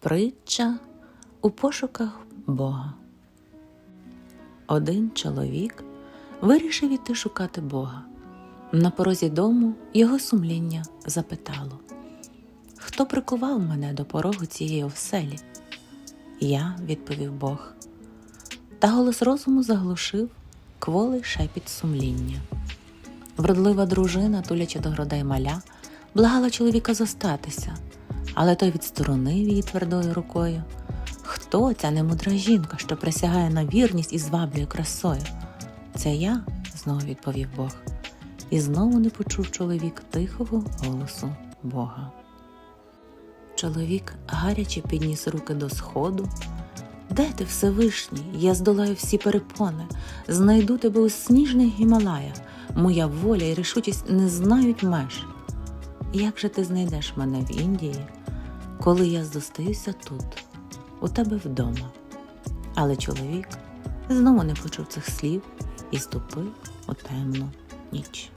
Притча у пошуках Бога. Один чоловік вирішив іти шукати Бога. На порозі дому його сумління запитало: Хто прикував мене до порогу цієї оселі? Я, відповів Бог. Та голос розуму заглушив кволий шепіт сумління. Вродлива дружина, тулячи до грудей маля, благала чоловіка зостатися, але той відсторонив її твердою рукою. Хто ця немудра жінка, що присягає на вірність і зваблює красою? Це я, знову відповів Бог, і знову не почув чоловік тихого голосу Бога. Чоловік гаряче підніс руки до сходу. Де ти, Всевишній? Я здолаю всі перепони, знайду тебе у сніжних Гімалаях. Моя воля і рішучість не знають меж. Як же ти знайдеш мене в Індії, коли я зостаюся тут, у тебе вдома? Але чоловік знову не почув цих слів і ступив у темну ніч.